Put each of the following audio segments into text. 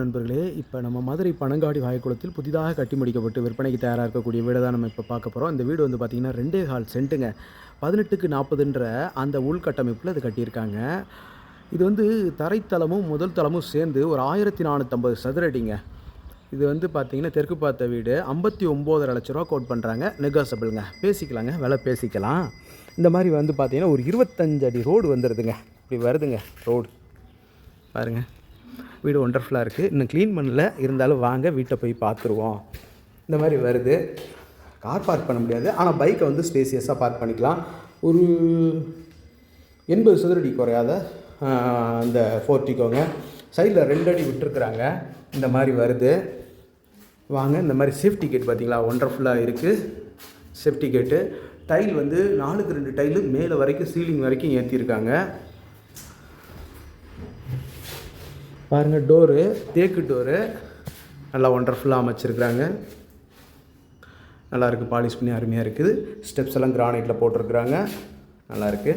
நண்பர்களே இப்போ நம்ம மதுரை பனங்காடி வாய்க்குளத்தில் புதிதாக கட்டி முடிக்கப்பட்டு விற்பனைக்கு தயாராக இருக்கக்கூடிய வீடை தான் நம்ம இப்போ பார்க்க போகிறோம் இந்த வீடு வந்து பார்த்திங்கன்னா ரெண்டே கால் சென்ட்டுங்க. பதினெட்டுக்கு நாற்பதுன்ற அந்த உள்கட்டமைப்பில் இது கட்டியிருக்காங்க. இது வந்து தரைத்தளமும் முதல் தளமும் சேர்ந்து ஒரு ஆயிரத்தி நானூற்றம்பது சதுரடிங்க இது வந்து பார்த்திங்கன்னா தெற்கு பார்த்த வீடு. ஐம்பத்தி ஒம்போதரை லட்ச ரூபா கோட் பண்ணுறாங்க நெகோசபிளுங்க பேசிக்கலாங்க. விலை பேசிக்கலாம். இந்த மாதிரி வந்து பார்த்திங்கன்னா ஒரு இருபத்தஞ்சு அடி ரோடு வந்துடுதுங்க இப்படி வருதுங்க ரோடு. பாருங்கள் வீடு ஒண்டர்ஃபுல்லாக இருக்குது இன்னும் க்ளீன் பண்ணல. இருந்தாலும் வாங்க வீட்டை போய் பார்த்துருவோம். இந்த மாதிரி வருது. கார் பார்க் பண்ண முடியாது. ஆனால் பைக்கை வந்து ஸ்பேசியஸாக பார்க் பண்ணிக்கலாம். ஒரு எண்பது சதுரடி குறையாத அந்த ஃபோர்ட்டிக்கோங்க சைடில் ரெண்டு அடி விட்டுருக்குறாங்க. இந்த மாதிரி வருது. வாங்க இந்த மாதிரி சேஃப்டி கேட் பார்த்தீங்களா? ஒண்டர்ஃபுல்லாக இருக்குது சேஃப்டி கேட்டு டைல் வந்து நாலுக்கு ரெண்டு டைலு மேலே வரைக்கும் சீலிங் வரைக்கும் ஏற்றிருக்காங்க பாருங்கள் டோரு தேக்கு டோரு. நல்லா ஒண்டர்ஃபுல்லாக அமைச்சிருக்கிறாங்க. நல்லா இருக்குது பாலிஷ் பண்ணி அருமையாக இருக்குது. ஸ்டெப்ஸ் எல்லாம் கிரானைட்டில் போட்டிருக்கிறாங்க. நல்லாயிருக்கு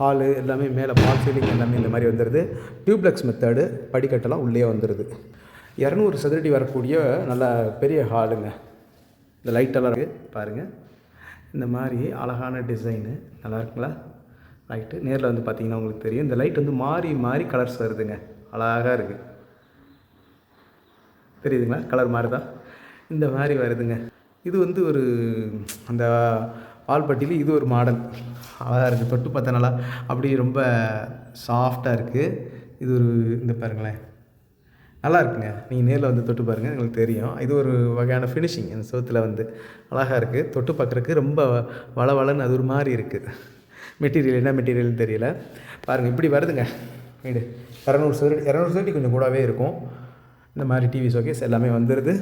ஹாலு எல்லாமே மேலே பால் சீலிங் எல்லாமே இந்த மாதிரி வந்துடுது டியூப்ளெக்ஸ் மெத்தடு படிக்கட்டெல்லாம் உள்ளே வந்துடுது இரநூறு சதுரடி வரக்கூடிய நல்ல பெரிய ஹாலுங்க இந்த லைட்டெல்லாம் இருக்குது பாருங்கள் இந்த மாதிரி அழகான டிசைனு நல்லா இருக்குங்களா? லைட்டு நேரில் வந்து பார்த்தீங்கன்னா உங்களுக்கு தெரியும். இந்த லைட் வந்து மாறி மாறி கலர்ஸ் வருதுங்க. அழகாக இருக்குது தெரியுதுங்களா? கலர் மாறுதா? இந்த மாதிரி வருதுங்க. இது வந்து ஒரு அந்த பால்பட்டியில் இது ஒரு மாடல் அழகாக இருக்குது தொட்டு பார்த்தா நல்லா அப்படியே ரொம்ப சாஃப்டாக இருக்குது இது ஒரு இந்த பாருங்களேன். நல்லா இருக்குங்க. நீங்கள் நேரில் வந்து தொட்டு பாருங்கள் உங்களுக்கு தெரியும். இது ஒரு வகையான ஃபினிஷிங் அந்த சோத்தில் வந்து அழகாக இருக்குது தொட்டு பார்க்குறக்கு ரொம்ப வள வளன்னு அது ஒரு மாதிரி இருக்குது மெட்டீரியல் என்ன மெட்டீரியல்னு தெரியல. பாருங்கள் இப்படி வருதுங்க. வீடு. இரநூறு சதுரடி இரநூறு சதுரடி கொஞ்சம் கூடவே இருக்கும். இந்த மாதிரி டிவி ஷோகேஸ் எல்லாமே வந்துடுது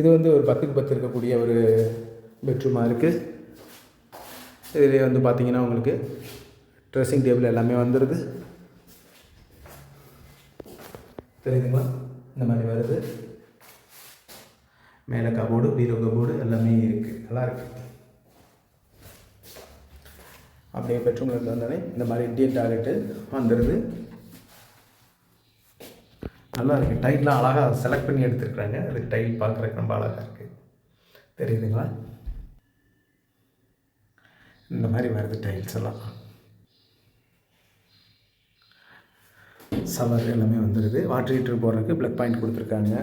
இது வந்து ஒரு பத்துக்கு பத்து இருக்கக்கூடிய ஒரு பெட்ரூமாக இருக்குது இதுலேயே வந்து பார்த்தீங்கன்னா உங்களுக்கு ட்ரெஸ்ஸிங் டேபிள் எல்லாமே வந்துடுது தெரியுதுங்களா? இந்த மாதிரி வருது. மேலே கபோர்டு பீரோ கபோர்டு எல்லாமே இருக்குது நல்லா இருக்கு. அப்படியே பெட்ரூமில் இருந்து வந்தோடனே இந்த மாதிரி இண்டியன் டாய்லெட்டு வந்துடுது நல்லா இருக்குது டைல்லாம் அழகாக செலக்ட் பண்ணி எடுத்துருக்குறாங்க. அதுக்கு டைல் பார்க்குறதுக்கு ரொம்ப அழகாக இருக்குது தெரியுதுங்களா? இந்த மாதிரி வருது டைல்ஸ் எல்லாம். சவர் எல்லாமே வந்துடுது வாட்டர் ஹீட்டர் போடுறதுக்கு ப்ளக் பாயிண்ட் கொடுத்துருக்காங்க.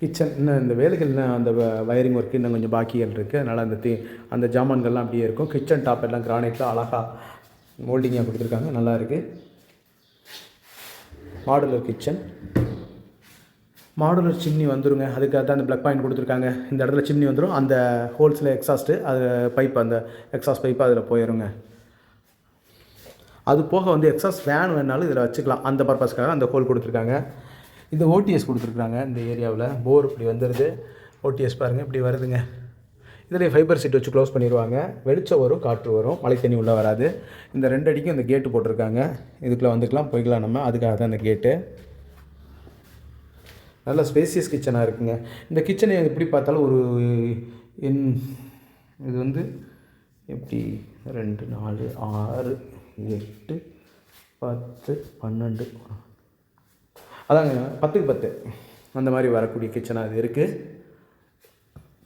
கிச்சன் இன்னும் இந்த வேலைகள் இன்னும் அந்த வயரிங் ஒர்க் இன்னும் கொஞ்சம் பாக்கிகள் இருக்குது அதனால் அந்த தீ அந்த ஜாமான்கள்லாம் அப்படியே இருக்கும். கிச்சன் டாப் எல்லாம் கிரானைட்டில் அழகாக மோல்டிங்காக கொடுத்துருக்காங்க. நல்லா இருக்குது மாடுலர் கிச்சன் மாடுலர் சிம்னி வந்துருங்க. அதுக்காக தான் அந்த ப்ளக் பாயிண்ட் கொடுத்துருக்காங்க. இந்த இடத்துல சிம்னி வந்துடும் அந்த ஹோல்ஸில் எக்ஸாஸ்ட்டு அது பைப் அந்த எக்ஸாஸ்ட் பைப்பு அதில் போயிடுங்க அது போக வந்து எக்ஸாஸ்ட் ஃபேன் வேணாலும் இதில் வச்சுக்கலாம். அந்த பர்பஸ்க்காக அந்த ஹோல் கொடுத்துருக்காங்க. இந்த ஓடிஎஸ் கொடுத்துருக்காங்க இந்த ஏரியாவில் போர் இப்படி வந்துடுது ஓடிஎஸ் பாருங்கள் இப்படி வருதுங்க. இதில் ஃபைபர் சீட் வச்சு க்ளோஸ் பண்ணிடுவாங்க. வெளிச்சம் வரும் காற்று வரும். மழை தண்ணி உள்ளே வராது. இந்த ரெண்டு அடிக்கும் இந்த கேட்டு போட்டிருக்காங்க. இதுக்குள்ளே வந்துக்கலாம் போய்க்கலாம் நம்ம. அதுக்காக தான் இந்த கேட்டு நல்ல ஸ்பேசியஸ் கிச்சனாக இருக்குங்க. இந்த கிச்சனை எப்படி பார்த்தாலும் ஒரு என் இது வந்து எப்படி? ரெண்டு நாலு ஆறு எட்டு பத்து பன்னெண்டு. அதாங்க பத்துக்கு பத்து. அந்த மாதிரி வரக்கூடிய கிச்சனாக அது இருக்குது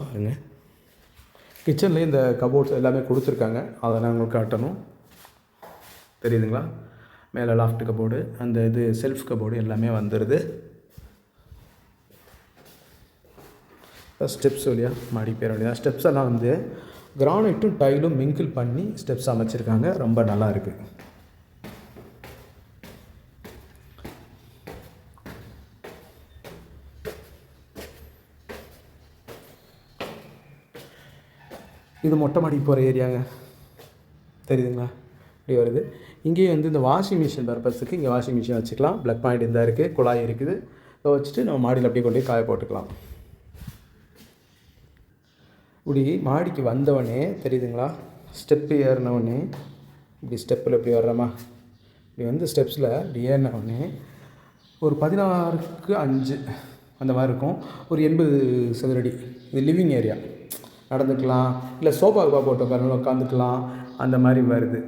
பாருங்க. கிச்சன்லேயே இந்த கபோர்ட்ஸ் எல்லாமே கொடுத்துருக்காங்க. அதை நான் உங்களுக்கு காட்டணும். தெரியுதுங்களா? மேலே லாஃப்ட் கபோர்டு அந்த இது செல்ஃப் கபோர்டு எல்லாமே வந்துடுது ஸ்டெப்ஸ் வழியாக மாடி போயிட வழியாக ஸ்டெப்ஸ் எல்லாம் வந்து கிரானைட்டும் டைலும் மிங்கிள் பண்ணி ஸ்டெப்ஸ் அமைச்சிருக்காங்க. ரொம்ப நல்லா இருக்குது இது மொட்டை மாடி போகிற ஏரியாங்க. தெரியுதுங்களா? இப்படி வருது. இங்கேயும் வந்து இந்த வாஷிங் மிஷின் பர்பஸுக்கு இங்கே வாஷிங் மிஷின் வச்சுக்கலாம். ப்ளக் பாயிண்ட் இருந்தால் இருக்குது குழாய் இருக்குது. இதை வச்சுட்டு நம்ம மாடியில் அப்படியே கொண்டு போய் காய போட்டுக்கலாம். இப்படி மாடிக்கு வந்தவொடனே தெரியுதுங்களா? ஸ்டெப்பு ஏறினவுடனே இப்படி ஸ்டெப்பில் இப்படி வர்றோமா? இப்படி வந்து ஸ்டெப்ஸில் இப்படி ஏறினவுடனே ஒரு பதினாறுக்கு அஞ்சு அந்த மாதிரி இருக்கும். ஒரு எண்பது சதுரடி. இது லிவிங் ஏரியா நடந்துக்கலாம். இல்லை சோஃபாவுக்கு போட்டு உட்காரணும் உட்காந்துக்கலாம். அந்த மாதிரி வருது.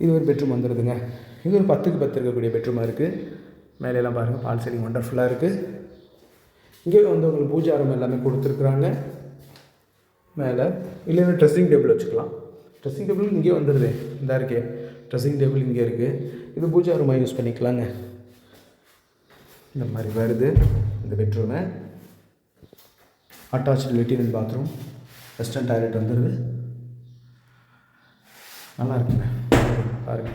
இது ஒரு பெட்ரூம் வந்துடுதுங்க இது ஒரு பத்துக்கு பத்து இருக்கக்கூடிய பெட்ரூமாக இருக்குது மேலையெல்லாம் பாருங்கள் பால் சீலிங் ஒண்டர்ஃபுல்லாக இருக்குது இங்கே வந்து உங்களுக்கு பூஜா ரூம் எல்லாமே கொடுத்துருக்குறாங்க. மேலே இல்லைன்னா ட்ரெஸ்ஸிங் டேபிள் வச்சுக்கலாம். ட்ரெஸ்ஸிங் டேபிள் இங்கே வந்துடுது இந்த இருக்கே. ட்ரெஸ்ஸிங் டேபிள் இங்கே இருக்குது இது பூஜா ரூமாக யூஸ் பண்ணிக்கலாங்க. இந்த மாதிரி வருது. இந்த பெட்ரூமை அட்டாச்சு லெட்டின் பாத்ரூம் வெஸ்டர்ன் டாய்லெட் வந்துடுது நல்லா இருக்குங்க. பாருங்க.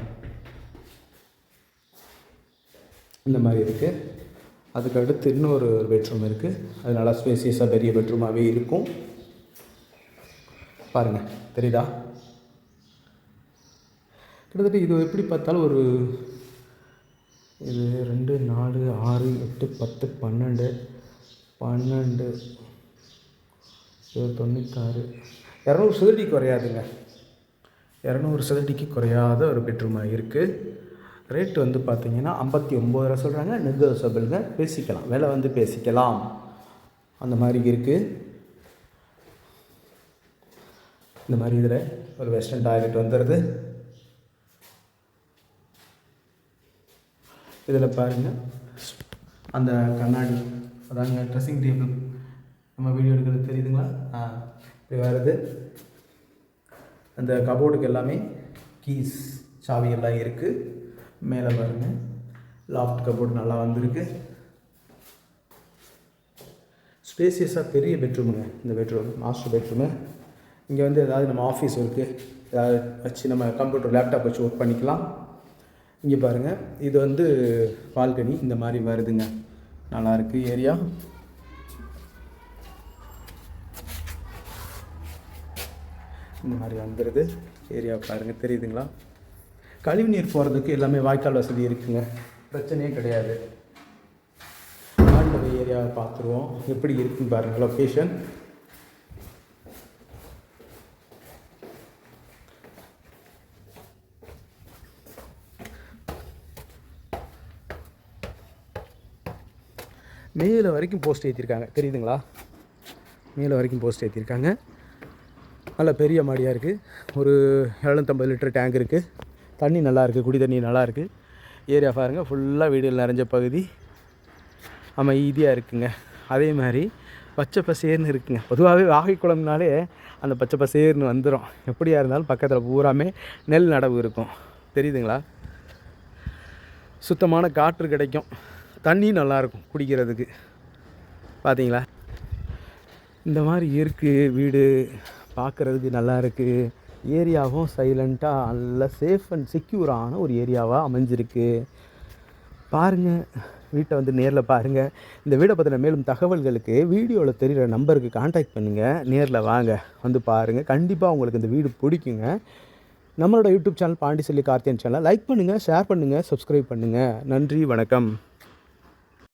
இந்த மாதிரி இருக்குது அதுக்கு அடுத்து இன்னொரு பெட்ரூம் இருக்குது அது நல்லா ஸ்பேசியஸாக பெரிய பெட்ரூமாகவே இருக்கும். பாருங்கள் தெரியுதா? கிட்டத்தட்ட இது எப்படி பார்த்தாலும் ஒரு இது ரெண்டு நாலு ஆறு எட்டு பத்து பன்னெண்டு பன்னெண்டு தொண்ணூத்தாறு. இரநூறு சதுரடி குறையாதுங்க. இரநூறு சதுரடிக்கு குறையாத ஒரு பெட்ரூமாக இருக்குது ரேட் வந்து பார்த்தீங்கன்னா ஐம்பத்தி ஒம்பது ரூபா சொல்கிறாங்க நெகோசபிள்ங்க பேசிக்கலாம். விலை வந்து பேசிக்கலாம். அந்த மாதிரி இருக்குது இந்த மாதிரி இதில் ஒரு வெஸ்டர்ன் டாய்லெட் வந்துடுது இதில் பாருங்கள் அந்த கண்ணாடி அதாங்க ட்ரெஸ்ஸிங் டேபிள் நம்ம வீடியோ எடுக்கிறது தெரியுதுங்களா? ஆ இப்படி வருது. அந்த கபோர்டுக்கு எல்லாமே கீஸ் சாவி எல்லாம் இருக்குது மேலே பாருங்கள் லாஃப்ட் கபோர்ட் நல்லா வந்திருக்கு. ஸ்பேசியஸாக பெரிய பெட்ரூமுங்க இந்த பெட்ரூம் மாஸ்டர் பெட்ரூமு இங்கே வந்து ஏதாவது நம்ம ஆஃபீஸ் இருக்குது ஏதாவது வச்சு நம்ம கம்ப்யூட்டர் லேப்டாப் வச்சு ஒர்க் பண்ணிக்கலாம். இங்கே பாருங்கள் இது வந்து பால்கனி இந்த மாதிரி வருதுங்க. நல்லாயிருக்கு ஏரியா இந்த மாதிரி வந்துடுது ஏரியா பாருங்கள் தெரியுதுங்களா? கழிவுநீர் போகிறதுக்கு எல்லாமே வாய்க்கால் வசதி இருக்குங்க. பிரச்சனையே கிடையாது. ஆண்டவை ஏரியாவை பார்த்துருவோம். எப்படி இருக்குன்னு பாருங்கள் லொக்கேஷன் மேலே வரைக்கும் போஸ்ட் ஏற்றிருக்காங்க தெரியுதுங்களா? மேலே வரைக்கும் போஸ்ட் ஏற்றிருக்காங்க நல்ல பெரிய மாடியாக இருக்குது ஒரு எழுநூற்றம்பது லிட்டர் டேங்க் இருக்குது தண்ணி நல்லாயிருக்கு குடி தண்ணி நல்லாயிருக்கு. ஏரியா பாருங்கள் ஃபுல்லாக வீடுகள் நிறைஞ்ச பகுதி. அமைதியாக இருக்குங்க. அதே மாதிரி பச்சை பசேர்னு இருக்குங்க. பொதுவாகவே வாகை குளம்னாலே அந்த பச்சை பசேர்னு வந்துடும் எப்படியா இருந்தாலும் பக்கத்தில் பூராமே நெல் நடவு இருக்கும். தெரியுதுங்களா? சுத்தமான காற்று கிடைக்கும். தண்ணி நல்லாயிருக்கும் குடிக்கிறதுக்கு. பார்த்தீங்களா இந்த மாதிரி இருக்குது வீடு பார்க்குறதுக்கு நல்லா இருக்குது ஏரியாவும் சைலண்ட்டாக நல்ல சேஃப் அண்ட் செக்யூரான ஒரு ஏரியாவாக அமைஞ்சிருக்கு. பாருங்கள் வீட்டை வந்து நேரில் பாருங்கள் இந்த வீடை பற்றின மேலும் தகவல்களுக்கு வீடியோவில் தெரிகிற நம்பருக்கு காண்டாக்ட் பண்ணுங்கள் நேரில் வாங்க வந்து பாருங்கள் கண்டிப்பாக உங்களுக்கு இந்த வீடு பிடிக்குங்க. நம்மளோட யூடியூப் சேனல் பாண்டிசெல்லி கார்த்தியன் சேனலை லைக் பண்ணுங்கள் ஷேர் பண்ணுங்கள் சப்ஸ்கிரைப் பண்ணுங்கள் நன்றி வணக்கம்.